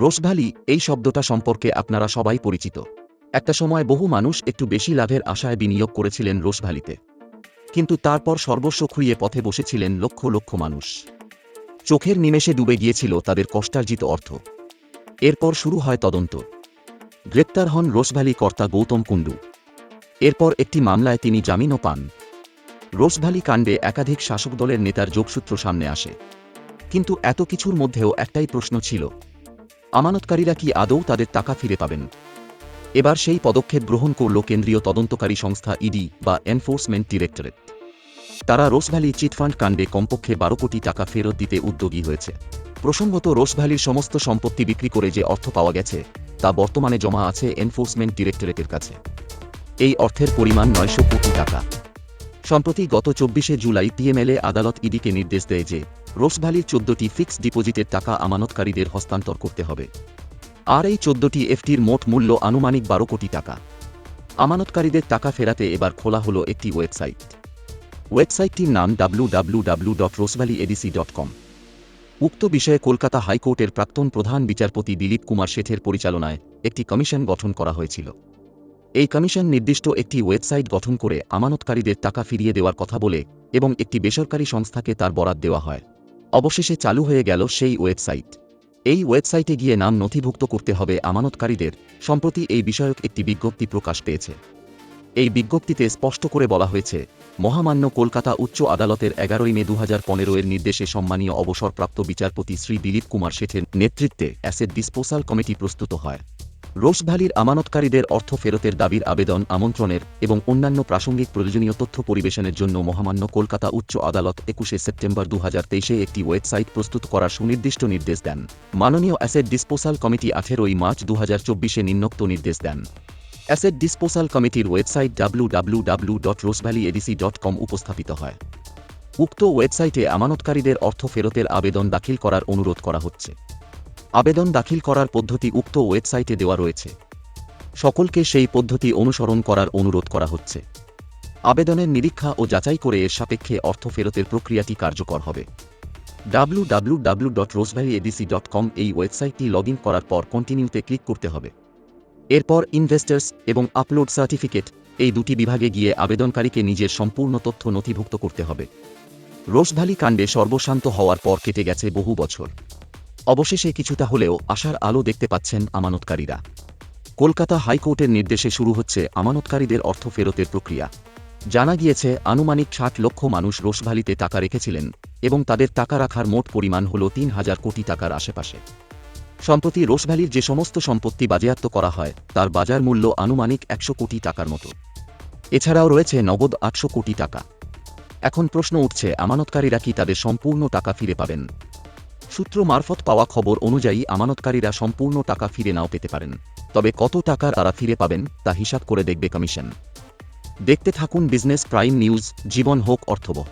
রোসভ্যালি এই শব্দটা সম্পর্কে আপনারা সবাই পরিচিত। একটা সময় বহু মানুষ একটু বেশি লাভের আশায় বিনিয়োগ করেছিলেন রোসভ্যালিতে কিন্তু তারপর সর্বস্ব খুইয়ে পথে বসেছিলেন লক্ষ লক্ষ মানুষ। চোখের নিমেষে ডুবে গিয়েছিল তাদের কষ্টার্জিত অর্থ। এরপর শুরু হয় তদন্ত। গ্রেপ্তার হন রোসভ্যালি কর্তা গৌতম কুণ্ডু। এরপর একটি মামলায় তিনি জামিনও পান। রোসভ্যালি কাণ্ডে একাধিক শাসক দলের নেতার যোগসূত্র সামনে আসে। কিন্তু এত কিছুর মধ্যেও একটাই প্রশ্ন ছিল আমানতকারীরা কি আদৌ তাদের টাকা ফিরে পাবেন? এবার সেই পদক্ষেপ গ্রহণ করল কেন্দ্রীয় তদন্তকারী সংস্থা ইডি বা এনফোর্সমেন্ট ডিরেক্টরেট তারা রোসভ্যালি চিটফান্ড কাণ্ডে কমপক্ষে বারো কোটি টাকা ফেরত দিতে উদ্যোগী হয়েছে। প্রসঙ্গত রোসভ্যালির সমস্ত সম্পত্তি বিক্রি করে যে অর্থ পাওয়া গেছে, তা বর্তমানে জমা আছে এনফোর্সমেন্ট ডিরেক্টরেটের কাছে। এই অর্থের পরিমাণ নয়শো কোটি টাকা। সম্প্রতি গত চব্বিশে জুলাই পিএমএলএ আদালত ইডিকে নির্দেশ দেয় যে রোসভ্যালির চোদ্দটি ফিক্সড ডিপোজিটের টাকা আমানতকারীদের হস্তান্তর করতে হবে। আর এই চোদ্দটি এফটির মোট মূল্য আনুমানিক বারো কোটি টাকা। আমানতকারীদের টাকা ফেরাতে এবার খোলা হলো একটি ওয়েবসাইট। ওয়েবসাইটটির নাম W W W dot Rose Valley ADC dot com উক্ত বিষয়ে কলকাতা হাইকোর্টের প্রাক্তন প্রধান বিচারপতি দিলীপ কুমার শেঠের পরিচালনায় একটি কমিশন গঠন করা হয়েছিল। এই কমিশন নির্দিষ্ট একটি ওয়েবসাইট গঠন করে আমানতকারীদের টাকা ফিরিয়ে দেওয়ার কথা বলে এবং একটি বেসরকারি সংস্থাকে তার বরাদ দেওয়া হয়। অবশেষে চালু হয়ে গেল সেই ওয়েবসাইট। এই ওয়েবসাইটে গিয়ে নাম নথিভুক্ত করতে হবে আমানতকারীদের সম্প্রতি এই বিষয়ক একটি বিজ্ঞপ্তি প্রকাশ পেয়েছে। এই বিজ্ঞপ্তিতে স্পষ্ট করে বলা হয়েছে, মহামান্য কলকাতা উচ্চ আদালতের এগারোই মে দু হাজার এর নির্দেশে সম্মানীয় অবসরপ্রাপ্ত বিচারপতি শ্রী দিলীপ কুমার শেঠের নেতৃত্বে অ্যাসেট ডিসপোসাল কমিটি প্রস্তুত হয়। রোসভ্যালির আমানতকারীদের অর্থ ফেরতের দাবির আবেদন, আমন্ত্রণের এবং অন্যান্য প্রাসঙ্গিক প্রয়োজনীয় তথ্য পরিবেশনের জন্য মহামান্য কলকাতা উচ্চ আদালত একুশে সেপ্টেম্বর দু তেইশে একটি ওয়েবসাইট প্রস্তুত করার সুনির্দিষ্ট নির্দেশ দেন। মাননীয় অ্যাসেট ডিসপোসাল কমিটি আঠেরোই মার্চ দু হাজার চব্বিশে নিম্নোক্ত নির্দেশ দেন। অ্যাসেট ডিসপোসাল কমিটির website W W W dot Rose Valley ADC dot com উপস্থাপিত হয়। উক্ত ওয়েবসাইটে আমানতকারীদের অর্থ ফেরতের আবেদন দাখিল করার অনুরোধ করা হচ্ছে। আবেদন দাখিল করার পদ্ধতি উক্ত ওয়েবসাইটে দেওয়া রয়েছে। সকলকে সেই পদ্ধতি অনুসরণ করার অনুরোধ করা হচ্ছে। আবেদনের নিরীক্ষা ও যাচাই করে এর সাপেক্ষে অর্থ ফেরতের প্রক্রিয়াটি কার্যকর হবে। W W W dot Rose Valley dot com এই ওয়েবসাইটটি লগ ইন করার পর কন্টিনিউতে ক্লিক করতে হবে। এরপর ইনভেস্টার্স এবং আপলোড সার্টিফিকেট এই দুটি বিভাগে গিয়ে আবেদনকারীকে নিজের সম্পূর্ণ তথ্য নথিভুক্ত করতে হবে। রোসভ্যালি কাণ্ডে সর্বশান্ত হওয়ার পর কেটে গেছে বহু বছর। অবশেষে কিছুটা হলেও আশার আলো দেখতে পাচ্ছেন আমানতকারীরা। কলকাতা হাইকোর্টের নির্দেশে শুরু হচ্ছে আমানতকারীদের অর্থ ফেরতের প্রক্রিয়া। জানা গিয়েছে, আনুমানিক ষাট লক্ষ মানুষ রোসভ্যালিতে টাকা রেখেছিলেন এবং তাদের টাকা রাখার মোট পরিমাণ হল তিন হাজার কোটি টাকার আশেপাশে। সম্প্রতি রোসভ্যালির যে সমস্ত সম্পত্তি বাজেয়াপ্ত করা হয়, তার বাজার মূল্য আনুমানিক একশো কোটি টাকার মতো। এছাড়াও রয়েছে নগদ আটশো কোটি টাকা। এখন প্রশ্ন উঠছে, আমানতকারীরা কি তাদের সম্পূর্ণ টাকা ফিরে পাবেন? সূত্র মারফত পাওয়া খবর অনুযায়ী আমানতকারীরা সম্পূর্ণ টাকা ফিরে নাও পেতে পারেন। তবে কত টাকা তারা ফিরে পাবেন, তা হিসাব করে দেখবে কমিশন। দেখতে থাকুন বিজনেস প্রাইম নিউজ, জীবন হোক অর্থবহ।